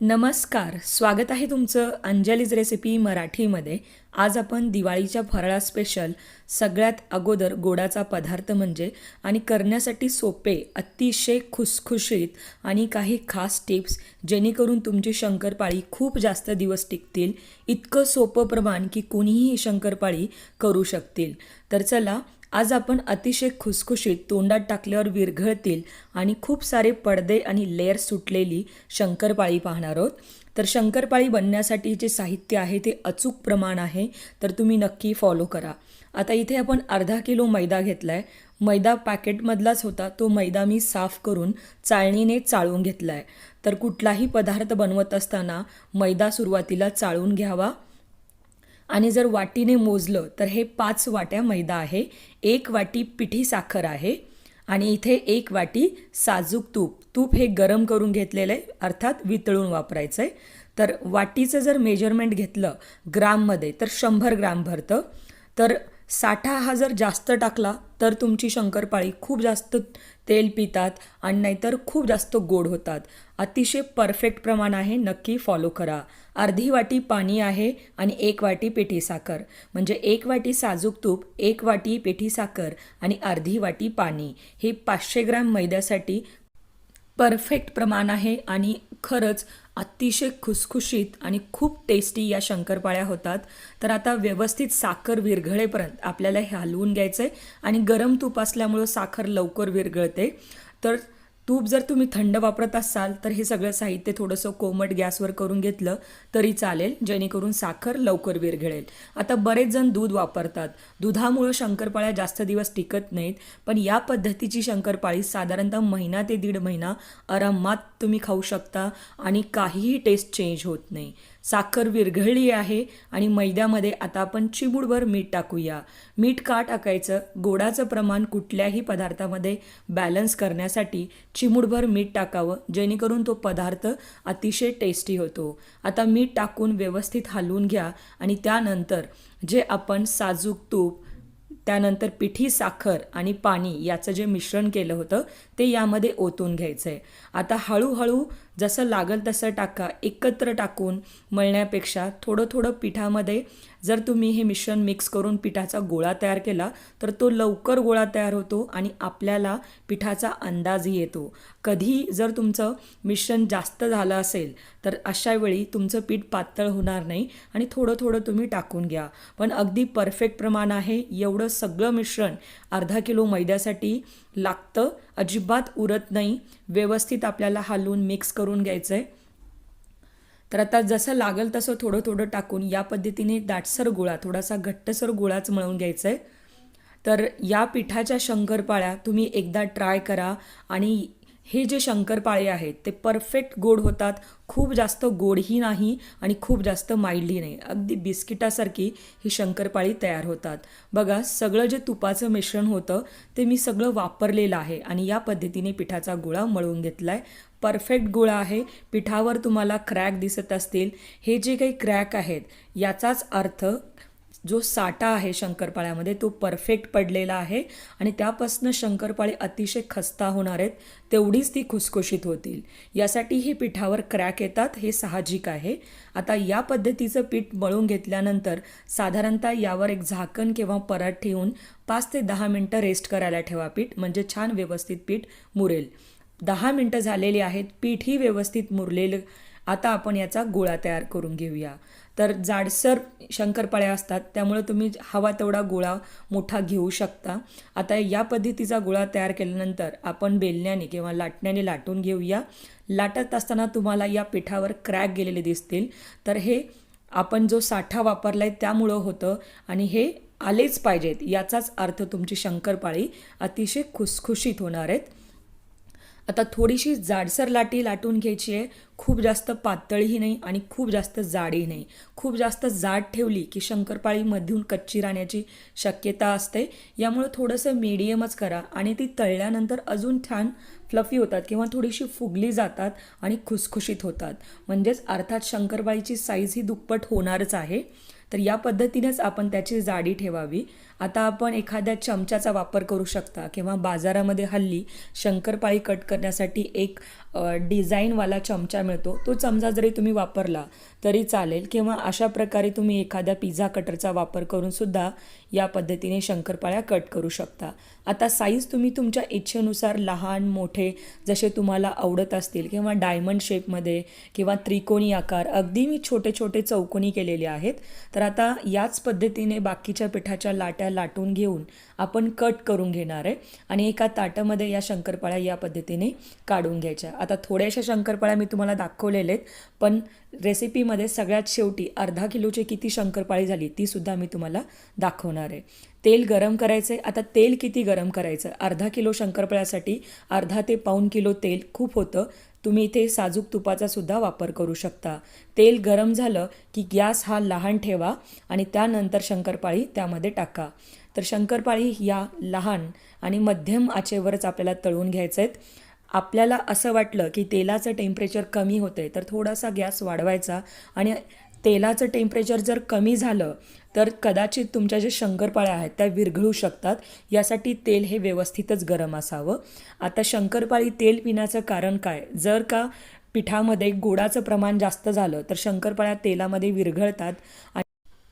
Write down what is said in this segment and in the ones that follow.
नमस्कार स्वागत आहे तुमचं अंजलीज रेसिपी मराठीमध्ये. आज आपण दिवाळीच्या फराळा स्पेशल सगळ्यात अगोदर गोडाचा पदार्थ म्हणजे आणि करण्यासाठी सोपे अतिशय खुसखुशीत आणि काही खास टिप्स जेणेकरून तुमची शंकरपाळी खूप जास्त दिवस टिकतील. इतकं सोपं प्रमाण की कोणीही ही शंकरपाळी करू शकतील. तर चला आज आपण अतिशय खुसखुशीत तोंडात टाकल्यावर विरघळतील आणि खूप सारे पडदे आणि लेअर सुटलेली शंकरपाळी पाहणार आहोत. तर शंकरपाळी बनण्यासाठी जे साहित्य आहे ते अचूक प्रमाण आहे तर तुम्ही नक्की फॉलो करा. आता इथे आपण अर्धा किलो मैदा घेतला आहे मैदा पॅकेटमधलाच होता. तो मैदा मी साफ करून चाळणीने चाळून घेतला आहे तर कुठलाही पदार्थ बनवत असताना मैदा सुरुवातीला चाळून घ्यावा. आणि जर वाटीने मोजलं तर हे पाच वाट्या मैदा आहे. एक वाटी पिठी साखर आहे. आणि इथे एक वाटी साजूक तूप. तूप हे गरम करून घेतलेलं आहे अर्थात वितळून वापरायचं आहे तर वाटीचं जर मेजरमेंट घेतलं ग्राममध्ये तर शंभर ग्राम भरतं. तर साठा हा जर जास्त टाकला तर तुमची शंकरपाळी खूप जास्त तेल पितात आणि नाहीतर खूप जास्त गोड होतात. अतिशय परफेक्ट प्रमाण आहे नक्की फॉलो करा. अर्धी वाटी पाणी आहे आणि एक वाटी पिठी साखर. म्हणजे एक वाटी साजूक तूप एक वाटी पिठी साखर आणि अर्धी वाटी पाणी. हे पाचशे ग्रॅम मैद्यासाठी परफेक्ट प्रमाण आहे आणि खरंच अतिशय खुसखुशीत आणि खूप टेस्टी या शंकरपाळ्या होतात. तर आता व्यवस्थित साखर विरघळेपर्यंत आपल्याला हे हलवून घ्यायचं आहे आणि गरम तूप असल्यामुळं साखर लवकर विरघळते. तर तूप जर तुम्ही थंड वापरत असाल तर हे सगळं साहित्य थोडंसं कोमट गॅसवर करून घेतलं तरी चालेल जेणेकरून साखर लवकर विरघळेल. आता बरेच जण दूध वापरतात. दुधामुळं शंकरपाळ्या जास्त दिवस टिकत नाहीत पण या पद्धतीची शंकरपाळी साधारणतः महिना ते दीड महिना आरामात तुम्ही खाऊ शकता आणि काहीही टेस्ट चेंज होत नाही. साखर विरघळली आहे आणि मैद्यामध्ये आता आपण चिमूडभर मीठ टाकूया. मीठ का टाकायचं गोडाचं प्रमाण कुठल्याही पदार्थामध्ये बॅलन्स करण्यासाठी चिमूडभर मीठ टाकावं जेणेकरून तो पदार्थ अतिशय टेस्टी होतो. आता मीठ टाकून व्यवस्थित हलवून घ्या आणि त्यानंतर जे आपण साजूक तूप त्यानंतर पिठी साखर आणि पाणी याचं जे मिश्रण केलं होतं ते यामध्ये ओतून घ्यायचं आहे आता हळूहळू जसं लागल तसं टाका एकत्र टाकून मळण्यापेक्षा थोडं थोडं पिठामध्ये जर तुम्ही हे मिश्रण मिक्स करून पिठाचा गोळा तयार केला तर तो लवकर गोळा तयार होतो आणि आपल्याला पिठाचा अंदाजही येतो. कधी जर तुमचं मिश्रण जास्त झालं असेल तर अशा वेळी तुमचं पीठ पातळ होणार नाही आणि थोडं थोडं तुम्ही टाकून घ्या. पण अगदी परफेक्ट प्रमाण आहे एवढं सगळं मिश्रण अर्धा किलो मैद्यासाठी लागतं. अजिबात उरत नाही. व्यवस्थित आपल्याला हलवून मिक्स करून घ्यायचं आहे तर आता जसं लागेल तसं थोडं थोडं टाकून या पद्धतीने दाटसर गोळा थोडासा घट्टसर गोळाच मळून घ्यायचा आहे तर या पिठाच्या शंकरपाळ्या तुम्ही एकदा ट्राय करा आणि हे जे शंकरपाळे आहेत ते परफेक्ट गोड होतात. खूप जास्त गोडही नाही आणि खूप जास्त माइल्डही नाही. अगदी बिस्किटासारखी ही शंकरपाळी तयार होतात. बघा सगळं जे तुपाचं मिश्रण होतं ते मी सगळं वापरलेलं आहे आणि या पद्धतीने पिठाचा गोळा मळून घेतला आहे परफेक्ट गोळा आहे. पिठावर तुम्हाला क्रॅक दिसत असतील. हे जे काही क्रॅक आहेत याचाच अर्थ जो साठा आहे शंकरपाळ्यामध्ये तो परफेक्ट पडलेला आहे आणि त्यापासून शंकरपाळे अतिशय खस्ता होणार आहेत तेवढीच ती खुसखुशीत होतील. यासाठी हे पिठावर क्रॅक येतात हे साहजिक आहे. आता या पद्धतीचं पीठ मळून घेतल्यानंतर साधारणतः यावर एक झाकण किंवा परात ठेवून पाच ते दहा मिनटं रेस्ट करायला ठेवा पीठ म्हणजे छान व्यवस्थित पीठ मुरेल. दहा मिनटं झालेली आहेत पीठही व्यवस्थित मुरलेलं. आता आपण याचा गोळा तयार करून घेऊया. तर जाडसर शंकरपाळ्या असतात त्यामुळे तुम्ही हवा तेवढा गोळा मोठा घेऊ शकता. आता या पद्धतीचा गोळा तयार केल्यानंतर आपण बेलण्याने किंवा लाटण्याने लाटून घेऊया. लाटत असताना तुम्हाला या पिठावर क्रॅक गेलेले दिसतील. तर हे आपण जो साठा वापरला आहे त्यामुळं होतं आणि हे आलेच पाहिजेत. याचाच अर्थ तुमची शंकरपाळी अतिशय खुसखुशीत होणार आहेत. आता थोडीशी जाडसर लाटी लाटून घ्यायची आहे. खूप जास्त पातळही नाही आणि खूप जास्त जाडही नाही. खूप जास्त जाड ठेवली की शंकरपाळीमधून कच्ची राहण्याची शक्यता असते. यामुळे थोडंसं मीडियमच करा आणि ती तळल्यानंतर अजून छान फ्लफी होतात किंवा थोडीशी फुगली जातात आणि खुसखुशीत होतात. म्हणजेच अर्थात शंकरपाळीची साईज ही दुप्पट होणारच आहे. तर या पद्धतीनेच आपण त्याची जाडी ठेवावी. आता आपण एखाद्या चमच्याचा वापर करू शकता किंवा बाजारामध्ये हल्ली शंकरपाळी कट करण्यासाठी एक डिझाईनवाला चमचा मिळतो. तो चमचा जरी तुम्ही वापरला तरी चालेल किंवा अशा प्रकारे तुम्ही एखाद्या पिझ्झा कटरचा वापर करूनसुद्धा या पद्धतीने शंकरपाळ्या कट करू शकता. आता साईज तुम्ही तुमच्या इच्छेनुसार लहान मोठे जसे तुम्हाला आवडत असतील किंवा डायमंड शेपमध्ये किंवा त्रिकोणी आकार अगदी मी छोटे छोटे चौकोनी केलेले आहेत. तर आता याच पद्धतीने बाकीच्या पिठाच्या लाट्या लाटून घेऊन आपण कट करून घेणार आहे. आणि एका ताटामध्ये या शंकरपाळ्या या पद्धतीने काढून घ्यायच्या. आता थोड्याशा शंकरपाळ्या मी तुम्हाला दाखवलेले आहेत पण रेसिपीमध्ये सगळ्यात शेवटी अर्धा किलोची किती शंकरपाळी झाली ती सुद्धा मी तुम्हाला दाखवणार आहे. तेल गरम करायचं आहे आता तेल किती गरम करायचं? अर्धा किलो शंकरपाळ्यासाठी अर्धा ते पाऊण किलो तेल खूप होतं. तुम्ही इथे साजूक तुपाचा सुद्धा वापर करू शकता. तेल गरम झालं की गॅस हा लहान ठेवा आणि त्यानंतर शंकरपाळी त्यामध्ये टाका. तर शंकरपाळी या लहान आणि मध्यम आचेवरच आपल्याला तळून घ्यायचं आहेत आपल्याला असं वाटलं की तेलाचं टेम्परेचर कमी होतं आहे तर थोडासा गॅस वाढवायचा आणि तेलाचं टेम्परेचर जर कमी झालं तर कदाचित तुमच्या जे शंकरपाळ्या आहेत त्या विरघळू शकतात. यासाठी तेल हे व्यवस्थितच गरम असावं. आता शंकरपाळी तेल पिण्याचं कारण काय? जर का पिठामध्ये गोडाचं प्रमाण जास्त झालं तर शंकरपाळ्या तेलामध्ये विरघळतात आणि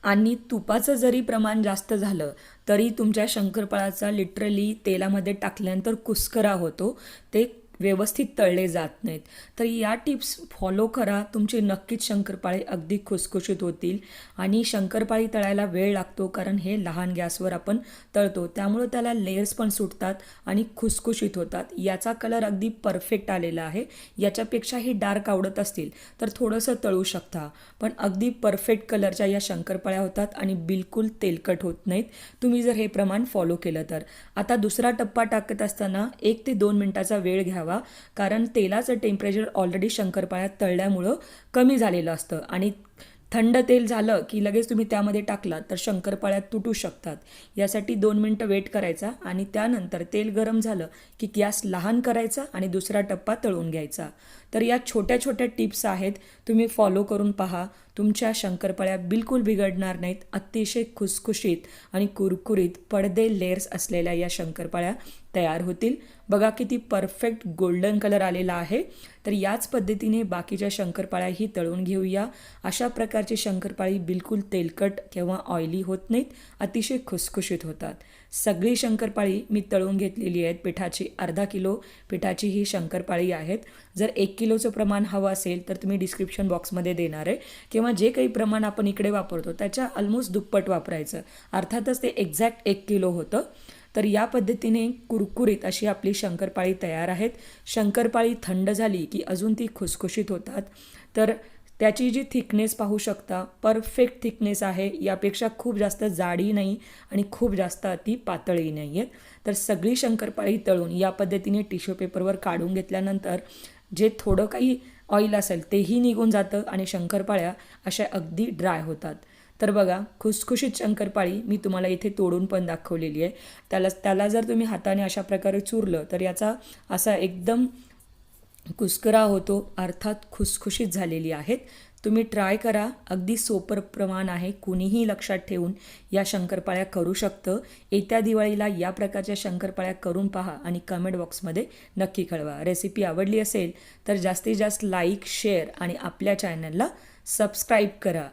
आणि तुपाचं जरी प्रमाण जास्त झालं तरी तुमच्या शंकरपाळाचा लिटरली तेलामध्ये टाकल्यानंतर कुस्करा होतो. ते व्यवस्थित तळले जात नाहीत. तर या टिप्स फॉलो करा. तुमचे नक्कीच शंकरपाळे अगदी खुसखुशीत होतील आणि शंकरपाळी तळायला वेळ लागतो कारण हे लहान गॅसवर आपण तळतो. त्यामुळं त्याला लेयर्स पण सुटतात आणि खुसखुशीत होतात. याचा कलर अगदी परफेक्ट आलेला आहे. याच्यापेक्षाही डार्क आवडत असतील तर थोडंसं तळू शकता. पण अगदी परफेक्ट कलरच्या या शंकरपाळ्या होतात आणि बिलकुल तेलकट होत नाहीत. तुम्ही जर हे प्रमाण फॉलो केलं तर. आता दुसरा टप्पा टाकत असताना एक ते दोन मिनटाचा वेळ घ्यावा. कारण तेलाचं टेम्परेचर ऑलरेडी शंकरपाळ्यात तळल्यामुळं कमी झालेलं असतं. आणि थंड तेल झालं की लगेच तुम्ही त्यामध्ये टाकलात तर शंकरपाळ्या तुटू शकतात. यासाठी दोन मिनटं वेट करायचा आणि त्यानंतर तेल गरम झालं की गॅस लहान करायचा आणि दुसरा टप्पा तळून घ्यायचा. तर या छोट्या छोट्या टिप्स आहेत तुम्ही फॉलो करून पहा. तुमच्या शंकरपाळ्या बिलकुल बिघडणार नाहीत अतिशय खुसखुशीत आणि कुरकुरीत पडदे लेअर्स असलेल्या या शंकरपाळ्या तयार होतील. बघा किती परफेक्ट गोल्डन कलर आलेला आहे. तर याच पद्धतीने बाकीच्या शंकरपाळ्याही तळून घेऊया. अशा प्रकारची शंकरपाळी बिलकुल तेलकट किंवा ऑइली होत नाहीत अतिशय खुसखुशीत होतात. सगळी शंकरपाळी मी तळून घेतलेली आहेत. पिठाची अर्धा किलो पिठाची ही शंकरपाळी आहेत. जर एक किलोचं प्रमाण हवं असेल तर तुम्ही डिस्क्रिप्शन बॉक्समध्ये देणार आहे. किंवा जे काही प्रमाण आपण इकडे वापरतो त्याच्या ऑलमोस्ट दुप्पट वापरायचं. अर्थातच ते एक्झॅक्ट एक किलो होतं. तर या पद्धतीने कुरकुरीत अशी आपली शंकरपाळी तयार आहेत. शंकरपाळी थंड झाली की अजून ती खुसखुशीत होतात. तर त्याची जी थिकनेस पाहू शकता परफेक्ट थिकनेस आहे यापेक्षा खूप जास्त जाडी नाही आणि खूप जास्त ती पातळी नाही आहेत. तर सगळी शंकरपाळी तळून या पद्धतीने टिश्यू पेपरवर काढून घेतल्यानंतर जे थोडं काही ऑइल असेल तेही निघून जातं आणि शंकरपाळ्या अशा अगदी ड्राय होतात. तर बघा खुसखुशीत शंकरपाळी मी तुम्हाला इथे तोडून पण दाखवलेली आहे. त्याला त्याला जर तुम्ही हाताने अशा प्रकारे चुरलं तर याचा असा एकदम कुस्करा होतो अर्थात खुसखुशीत झालेली आहेत. तुम्ही ट्राय करा. अगदी सोपर प्रमाण आहे. कुणीही लक्षात ठेवून या शंकरपाळ्या करू शकतं. येत्या दिवाळीला या प्रकारच्या शंकरपाळ्या करून पहा आणि कमेंट बॉक्समध्ये नक्की कळवा. रेसिपी आवडली असेल तर जास्तीत जास्त लाईक शेअर आणि आपल्या चॅनलला सबस्क्राईब करा.